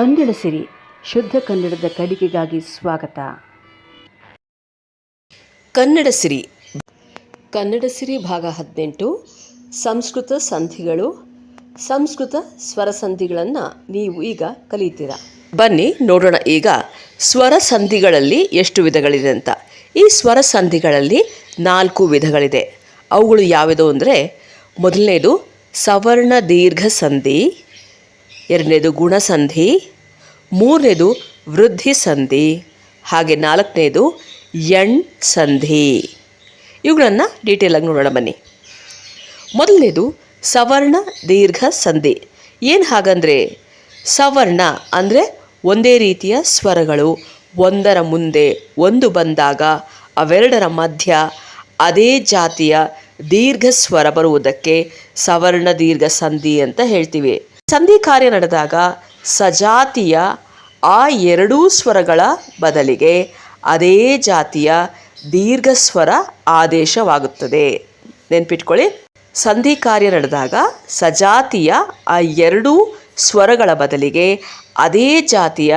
ಕನ್ನಡ ಸಿರಿ, ಶುದ್ಧ ಕನ್ನಡದ ಕಡಿಗೆಗಾಗಿ ಸ್ವಾಗತ. ಕನ್ನಡ ಸಿರಿ. ಕನ್ನಡ ಸಿರಿ ಭಾಗ ಹದಿನೆಂಟು. ಸಂಸ್ಕೃತ ಸಂಧಿಗಳು. ಸಂಸ್ಕೃತ ಸ್ವರ ಸಂಧಿಗಳನ್ನು ನೀವು ಈಗ ಕಲಿತೀರಾ. ಬನ್ನಿ ನೋಡೋಣ ಈಗ ಸ್ವರ ಸಂಧಿಗಳಲ್ಲಿ ಎಷ್ಟು ವಿಧಗಳಿದೆ ಅಂತ. ಈ ಸ್ವರ ಸಂಧಿಗಳಲ್ಲಿ ನಾಲ್ಕು ವಿಧಗಳಿದೆ. ಅವುಗಳು ಯಾವುದೋ ಅಂದರೆ, ಮೊದಲನೇದು ಸವರ್ಣ ದೀರ್ಘ ಸಂಧಿ ಎರಡನೇದು ಗುಣಸಂಧಿ, ಮೂರನೇದು ವೃದ್ಧಿ ಸಂಧಿ ಹಾಗೆ ನಾಲ್ಕನೇದು ಎಣ್ ಸಂಧಿ ಇವುಗಳನ್ನು ಡೀಟೇಲಾಗಿ ನೋಡೋಣ ಬನ್ನಿ. ಮೊದಲನೇದು ಸವರ್ಣ ದೀರ್ಘ ಸಂಧಿ ಏನು ಹಾಗಂದರೆ ಸವರ್ಣ ಅಂದರೆ ಒಂದೇ ರೀತಿಯ ಸ್ವರಗಳು. ಒಂದರ ಮುಂದೆ ಒಂದು ಬಂದಾಗ, ಅವೆರಡರ ಮಧ್ಯ ಅದೇ ಜಾತಿಯ ದೀರ್ಘ ಸ್ವರ ಬರುವುದಕ್ಕೆ ಸವರ್ಣ ದೀರ್ಘ ಸಂಧಿ ಅಂತ ಹೇಳ್ತೀವಿ. ಸಂಧಿ ಕಾರ್ಯ ನಡೆದಾಗ ಸಜಾತಿಯ ಆ ಎರಡೂ ಸ್ವರಗಳ ಬದಲಿಗೆ ಅದೇ ಜಾತಿಯ ದೀರ್ಘ ಸ್ವರ ಆದೇಶವಾಗುತ್ತದೆ. ನೆನ್ಪಿಟ್ಕೊಳ್ಳಿ. ಸಂಧಿ ಕಾರ್ಯ ನಡೆದಾಗ ಸಜಾತಿಯ ಆ ಎರಡೂ ಸ್ವರಗಳ ಬದಲಿಗೆ ಅದೇ ಜಾತಿಯ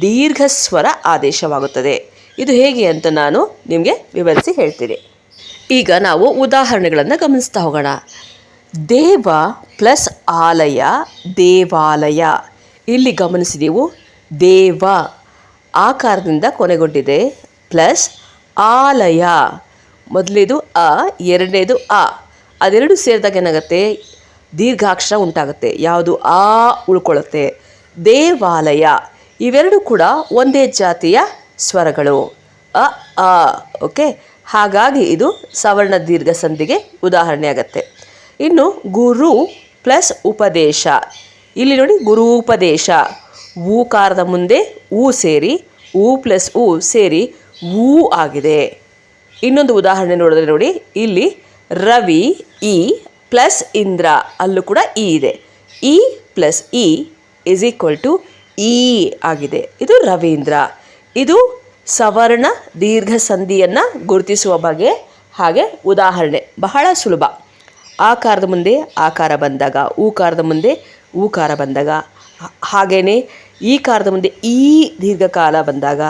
ದೀರ್ಘ ಸ್ವರ ಆದೇಶವಾಗುತ್ತದೆ. ಇದು ಹೇಗೆ ಅಂತ ನಾನು ನಿಮಗೆ ವಿವರಿಸಿ ಹೇಳ್ತೀನಿ. ಈಗ ನಾವು ಉದಾಹರಣೆಗಳನ್ನು ಗಮನಿಸ್ತಾ ಹೋಗೋಣ. ದೇವ ಪ್ಲಸ್ ಆಲಯ, ದೇವಾಲಯ. ಇಲ್ಲಿ ಗಮನಿಸಿದೆವು, ದೇವ. ಆಕಾರದಿಂದ ಕೊನೆಗೊಂಡಿದೆ, ಪ್ಲಸ್ ಆಲಯ. ಮೊದಲನೇದು ಅ, ಎರಡನೇದು ಅ. ಅದೆರಡು ಸೇರಿದಾಗ ಏನಾಗುತ್ತೆ? ದೀರ್ಘಾಕ್ಷರ ಉಂಟಾಗುತ್ತೆ. ಯಾವುದು? ಆ ಉಳ್ಕೊಳ್ಳುತ್ತೆ. ದೇವಾಲಯ. ಇವೆರಡು ಕೂಡ ಒಂದೇ ಜಾತಿಯ ಸ್ವರಗಳು. ಅ, ಆ. ಓಕೆ? ಹಾಗಾಗಿ ಇದು ಸವರ್ಣ ದೀರ್ಘ ಸಂಧಿಗೆ ಉದಾಹರಣೆ ಆಗುತ್ತೆ ಇನ್ನು ಗುರು ಪ್ಲಸ್ ಉಪದೇಶ. ಇಲ್ಲಿ ನೋಡಿ ಗುರು ಉಪದೇಶ. ಊಕಾರದ ಮುಂದೆ ಊ ಸೇರಿ, ಊ ಪ್ಲಸ್ ಊ ಸೇರಿ ಊ ಆಗಿದೆ. ಇನ್ನೊಂದು ಉದಾಹರಣೆ ನೋಡಿದ್ರೆ ನೋಡಿ, ಇಲ್ಲಿ ರವಿ ಇ ಪ್ಲಸ್ ಇಂದ್ರ, ಅಲ್ಲೂ ಕೂಡ ಇ ಇದೆ. ಇ ಪ್ಲಸ್ ಇ ಇಸ್ ಈಕ್ವಲ್ ಟು ಇ ಆಗಿದೆ. ಇದು ರವೀಂದ್ರ. ಇದು ಸವರ್ಣ ದೀರ್ಘ ಸಂಧಿಯನ್ನು ಗುರುತಿಸುವ ಬಗೆ ಹಾಗೆ ಉದಾಹರಣೆ. ಬಹಳ ಸುಲಭ. ಆಕಾರದ ಮುಂದೆ ಆಕಾರ ಬಂದಾಗ ಊಕಾರದ ಮುಂದೆ ಊಕಾರ ಬಂದಾಗ. ಹಾಗೆಯೇ ಈ ಕಾರದ ಮುಂದೆ ಈ ದೀರ್ಘಕಾಲ ಬಂದಾಗ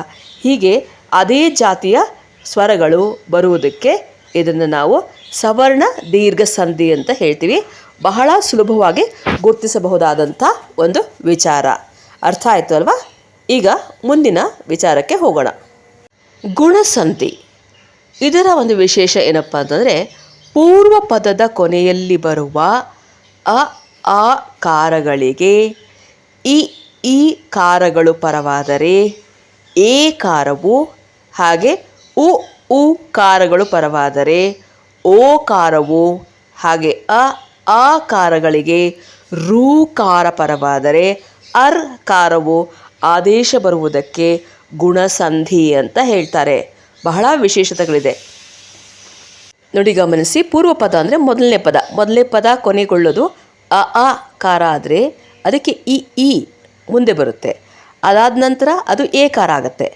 ಹೀಗೆ ಅದೇ ಜಾತಿಯ ಸ್ವರಗಳು ಬರುವುದಕ್ಕೆ ಇದನ್ನು ನಾವು ಸವರ್ಣ ದೀರ್ಘ ಸಂಧಿ ಅಂತ ಹೇಳ್ತೀವಿ. ಬಹಳ ಸುಲಭವಾಗಿ ಗುರುತಿಸಬಹುದಾದಂಥ ಒಂದು ವಿಚಾರ. ಅರ್ಥ ಆಯಿತು ಅಲ್ವಾ? ಈಗ ಮುಂದಿನ ವಿಚಾರಕ್ಕೆ ಹೋಗೋಣ. ಗುಣಸಂಧಿ. ಇದರ ಒಂದು ವಿಶೇಷ ಏನಪ್ಪ ಅಂತಂದರೆ ಪೂರ್ವ ಪದದ ಕೊನೆಯಲ್ಲಿ ಬರುವ ಅ, ಆ ಕಾರಗಳಿಗೆ ಇ, ಈ ಕಾರಗಳು ಪರವಾದರೆ ಏ ಕಾರವು ಹಾಗೆ ಉ ಉ ಕಾರಗಳು ಪರವಾದರೆ ಓ ಕಾರವು ಹಾಗೆ ಅ, ಆ ಕಾರಗಳಿಗೆ ರೂ-ಕಾರ ಪರವಾದರೆ ಅರ್ ಕಾರವು ಆದೇಶ ಬರುವುದಕ್ಕೆ ಗುಣಸಂಧಿ ಅಂತ ಹೇಳ್ತಾರೆ. ಬಹಳ ವಿಶೇಷತೆಗಳಿದೆ. ನೋಡಿ ಗಮನಿಸಿ, ಪೂರ್ವ ಪದ ಅಂದರೆ ಮೊದಲನೇ ಪದ. ಮೊದಲನೇ ಪದ ಕೊನೆಗೊಳ್ಳೋದು ಅ ಆ ಕಾರ ಆದರೆ ಅದಕ್ಕೆ ಇ ಇ ಮುಂದೆ ಬರುತ್ತೆ. ಅದಾದ ನಂತರ ಅದು ಎ ಕಾರ ಆಗುತ್ತೆ.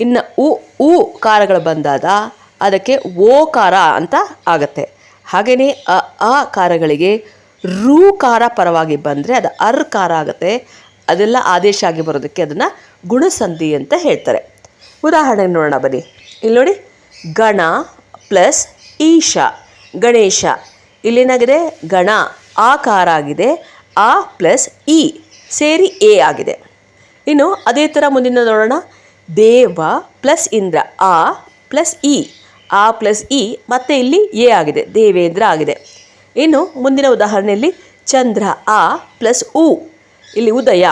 ಇನ್ನು ಉ ಉ ಕಾರಗಳು ಬಂದಾಗ ಅದಕ್ಕೆ ಓ ಕಾರ ಅಂತ ಆಗುತ್ತೆ. ಹಾಗೆಯೇ ಅ ಆ ಕಾರಗಳಿಗೆ ರೂ ಕಾರ ಪರವಾಗಿ ಬಂದರೆ ಅದು ಅರ್ ಕಾರ ಆಗುತ್ತೆ. ಅದೆಲ್ಲ ಆದೇಶ ಆಗಿ ಬರೋದಕ್ಕೆ ಅದನ್ನು ಗುಣಸಂಧಿ ಅಂತ ಹೇಳ್ತಾರೆ. ಉದಾಹರಣೆ ನೋಡೋಣ ಬನ್ನಿ. ಇಲ್ಲಿ ನೋಡಿ, ಗಣ ಪ್ಲಸ್ ಈಶ, ಗಣೇಶ. ಇಲ್ಲೇನಾಗಿದೆ ಗಣ ಆಕಾರ ಆಗಿದೆ, ಆ ಪ್ಲಸ್ ಇ ಸೇರಿ ಎ ಆಗಿದೆ. ಇನ್ನು ಅದೇ ಥರ ಮುಂದಿನ ನೋಡೋಣ. ದೇವ ಪ್ಲಸ್ ಇಂದ್ರ, ಆ ಪ್ಲಸ್ ಇ ಆ ಪ್ಲಸ್ ಇ ಮತ್ತೆ ಇಲ್ಲಿ ಎ ಆಗಿದೆ, ದೇವೇಂದ್ರ ಆಗಿದೆ. ಇನ್ನು ಮುಂದಿನ ಉದಾಹರಣೆಯಲ್ಲಿ ಚಂದ್ರ, ಆ ಪ್ಲಸ್ ಉ, ಇಲ್ಲಿ ಉದಯ.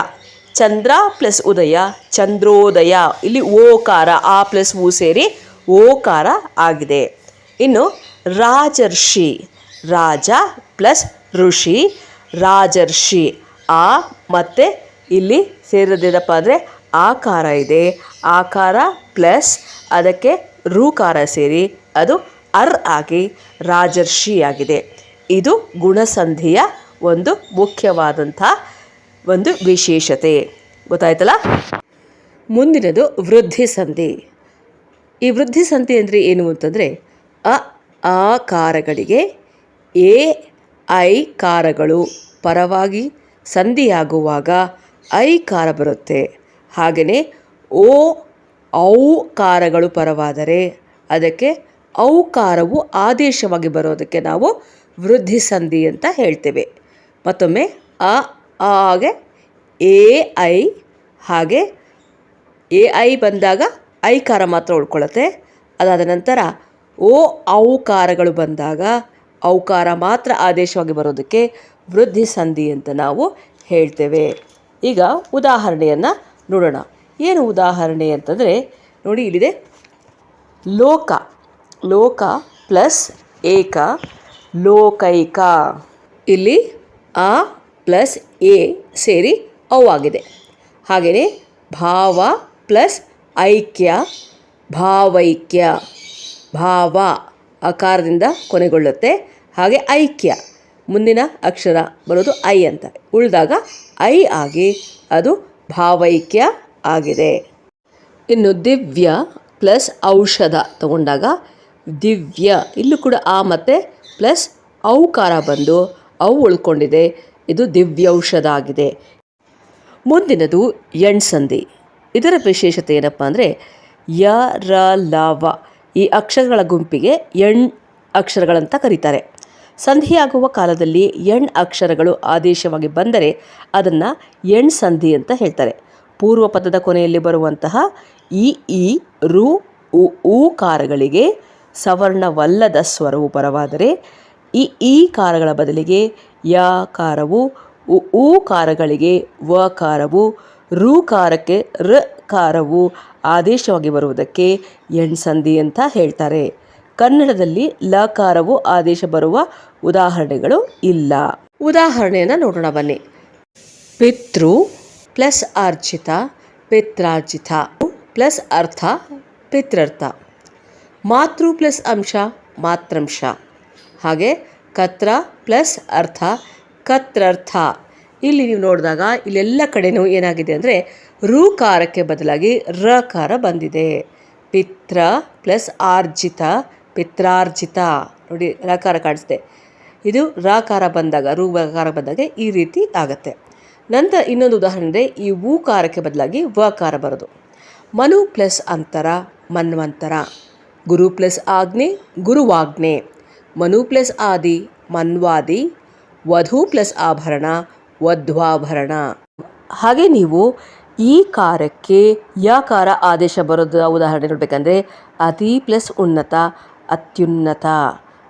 ಚಂದ್ರ ಪ್ಲಸ್ ಉದಯ, ಚಂದ್ರೋದಯ, ಇಲ್ಲಿ ಓಕಾರ, ಆ ಪ್ಲಸ್ ಉ ಸೇರಿ ಓಕಾರ ಆಗಿದೆ. ಇನ್ನು ರಾಜರ್ಷಿ, ರಾಜ ಪ್ಲಸ್ ಋಷಿ, ರಾಜರ್ಷಿ, ಆ ಮತ್ತು ಇಲ್ಲಿ ಸೇರೋದೇನಪ್ಪ ಅಂದರೆ ಆಕಾರ ಇದೆ. ಆಕಾರ ಪ್ಲಸ್ ಅದಕ್ಕೆ ರೂಕಾರ ಸೇರಿ ಅದು ಅರ್ ಆಗಿ, ರಾಜರ್ಷಿ ಆಗಿದೆ. ಇದು ಗುಣಸಂಧಿಯ ಒಂದು ಮುಖ್ಯವಾದಂಥ ಒಂದು ವಿಶೇಷತೆ. ಗೊತ್ತಾಯ್ತಲ್ಲ? ಮುಂದಿನದು ವೃದ್ಧಿ ಸಂಧಿ ಈ ವೃದ್ಧಿ ಸಂಧಿ ಅಂದರೆ ಏನು ಅಂತಂದರೆ ಅ ಕಾರಗಳಿಗೆ ಎ, ಐ ಕಾರಗಳು. ಪರವಾಗಿ ಸಂಧಿಯಾಗುವಾಗ ಐ ಕಾರ ಬರುತ್ತೆ. ಹಾಗೆಯೇ ಓ ಔಕಾರಗಳು ಪರವಾದರೆ ಅದಕ್ಕೆ ಔಕಾರವು ಆದೇಶವಾಗಿ ಬರೋದಕ್ಕೆ ನಾವು ವೃದ್ಧಿ ಸಂಧಿ ಅಂತ ಹೇಳ್ತೇವೆ. ಮತ್ತೊಮ್ಮೆ ಅ ಹಾಗೆ ಎ, ಐ, ಹಾಗೆ ಎ, ಐ ಬಂದಾಗ ಐಕಾರ ಮಾತ್ರ ಉಳ್ಕೊಳ್ಳುತ್ತೆ. ಅದಾದ ನಂತರ ಓ ಔಕಾರಗಳು ಬಂದಾಗ ಔಕಾರ ಮಾತ್ರ ಆದೇಶವಾಗಿ ಬರೋದಕ್ಕೆ ವೃದ್ಧಿ ಸಂಧಿ ಅಂತ ನಾವು ಹೇಳ್ತೇವೆ. ಈಗ ಉದಾಹರಣೆಯನ್ನು ನೋಡೋಣ. ಏನು ಉದಾಹರಣೆ ಅಂತಂದರೆ, ನೋಡಿ ಇಲ್ಲಿದೆ. ಲೋಕ ಲೋಕ ಪ್ಲಸ್ ಏಕ, ಲೋಕೈಕ. ಇಲ್ಲಿ ಆ ಪ್ಲಸ್ ಎ ಸೇರಿ ಅವಾಗಿದೆ ಆಗಿದೆ. ಹಾಗೆಯೇ ಭಾವ ಪ್ಲಸ್ ಐಕ್ಯ, ಭಾವೈಕ್ಯ. ಭಾವ ಅಕಾರದಿಂದ ಕೊನೆಗೊಳ್ಳುತ್ತೆ. ಹಾಗೆ ಐಕ್ಯ, ಮುಂದಿನ ಅಕ್ಷರ ಬರೋದು ಐ ಅಂತ. ಉಳಿದಾಗ ಐ ಆಗಿ ಅದು ಭಾವೈಕ್ಯ ಆಗಿದೆ. ಇನ್ನು ದಿವ್ಯ ಪ್ಲಸ್ ಔಷಧ ತಗೊಂಡಾಗ ದಿವ್ಯ, ಇಲ್ಲೂ ಕೂಡ ಆ ಮತ್ತೆ ಪ್ಲಸ್ ಔಕಾರ ಬಂದು ಅವು ಉಳ್ಕೊಂಡಿದೆ, ಇದು ದಿವ್ಯೌಷಧ ಆಗಿದೆ. ಮುಂದಿನದು ಎಣ್ ಸಂಧಿ ಇದರ ವಿಶೇಷತೆ ಏನಪ್ಪ ಅಂದರೆ, ಯ, ರ, ಲ, ವ ಈ ಅಕ್ಷರಗಳ ಗುಂಪಿಗೆ ಎಣ್ ಅಕ್ಷರಗಳಂತ ಕರೀತಾರೆ. ಸಂಧಿಯಾಗುವ ಕಾಲದಲ್ಲಿ ಎಣ್ ಅಕ್ಷರಗಳು ಆದೇಶವಾಗಿ ಬಂದರೆ ಅದನ್ನು ಎಣ್ ಸಂಧಿ ಅಂತ ಹೇಳ್ತಾರೆ. ಪೂರ್ವ ಪದದ ಕೊನೆಯಲ್ಲಿ ಬರುವಂತಹ ಇ ಈ ರು, ಉ ಕಾರಗಳಿಗೆ ಸವರ್ಣವಲ್ಲದ ಸ್ವರವು ಬರವಾದರೆ ಈ ಈ ಕಾರಗಳ ಬದಲಿಗೆ ಯ ಕಾರವು ಉ ಕಾರಗಳಿಗೆ ವ ಕಾರವು ರು ಕಾರಕ್ಕೆ ರ ಕಾರವು ಆದೇಶವಾಗಿ ಬರುವುದಕ್ಕೆ ಎಣ್ಸಂಧಿ ಅಂತ ಹೇಳ್ತಾರೆ. ಕನ್ನಡದಲ್ಲಿ ಲಕಾರವು ಆದೇಶ ಬರುವ ಉದಾಹರಣೆಗಳು ಇಲ್ಲ. ಉದಾಹರಣೆಯನ್ನು ನೋಡೋಣ ಬನ್ನಿ. ಪಿತೃ ಪ್ಲಸ್ ಅರ್ಚಿತ ಪಿತ್ರಾರ್ಜಿತ ಪ್ಲಸ್ ಅರ್ಥ ಪಿತೃರ್ಥ. ಮಾತೃ ಪ್ಲಸ್ ಅಂಶ ಮಾತ್ರಂಶ. ಹಾಗೆ ಕತ್ರ ಪ್ಲಸ್ ಅರ್ಥ ಕತ್ರರ್ಥ. ಇಲ್ಲಿ ನೀವು ನೋಡಿದಾಗ ಇಲ್ಲೆಲ್ಲ ಕಡೆಯೂ ಏನಾಗಿದೆ ಅಂದರೆ ಋಕಾರಕ್ಕೆ ಬದಲಾಗಿ ರಕಾರ ಬಂದಿದೆ. ಪಿತ್ರ ಪ್ಲಸ್ ಆರ್ಜಿತ, ಪಿತ್ರಾರ್ಜಿತ. ನೋಡಿ ರಕಾರ ಕಾಣಿಸ್ತೆ. ಇದು ರಕಾರ ಬಂದಾಗ ಋಕಾರ ಬಂದಾಗ ಈ ರೀತಿ ಆಗುತ್ತೆ. ನಂತರ ಇನ್ನೊಂದು ಉದಾಹರಣೆ ಇದೆ, ಈ ಊಕಾರಕ್ಕೆ ಬದಲಾಗಿ ವಕಾರ ಬರೋದು. ಮನು ಪ್ಲಸ್ ಅಂತರ, ಮನ್ವಂತರ. ಗುರು ಪ್ಲಸ್ ಆಜ್ಞೆ ಗುರುವಾಗ್ನೆ. ಮನು ಪ್ಲಸ್ ಆದಿ, ಮನ್ವಾದಿ. ವಧು ಪ್ಲಸ್ ಆಭರಣ ವಧ್ವಾಭರಣ. ಹಾಗೆ ನೀವು ಈ ಕಾರಕ್ಕೆ ಯಕಾರ ಆದೇಶ ಬರೋದು? ಉದಾಹರಣೆ ನೋಡಬೇಕಂದ್ರೆ ಅತಿ ಪ್ಲಸ್ ಉನ್ನತ ಅತ್ಯುನ್ನತ.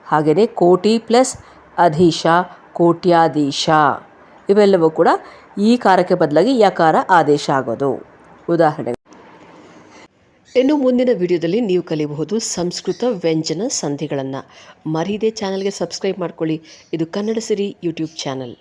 ಹಾಗೆಯೇ ಕೋಟಿ ಪ್ಲಸ್ ಅಧೀಶ ಕೋಟ್ಯಾಧೀಶ. ಇವೆಲ್ಲವೂ ಕೂಡ ಈ ಕಾರಕ್ಕೆ ಬದಲಾಗಿ ಯಕಾರ ಆದೇಶ ಆಗೋದು. ಉದಾಹರಣೆ ಇನ್ನು ಮುಂದಿನ ವಿಡಿಯೋದಲ್ಲಿ ನೀವು ಕಲಿಯಬಹುದು ಸಂಸ್ಕೃತ ವ್ಯಂಜನ ಸಂಧಿಗಳನ್ನು. ಮರೀದೆ ಚಾನಲ್ಗೆ ಸಬ್ಸ್ಕ್ರೈಬ್ ಮಾಡ್ಕೊಳ್ಳಿ. ಇದು ಕನ್ನಡ ಸಿರಿ ಯೂಟ್ಯೂಬ್ ಚಾನಲ್.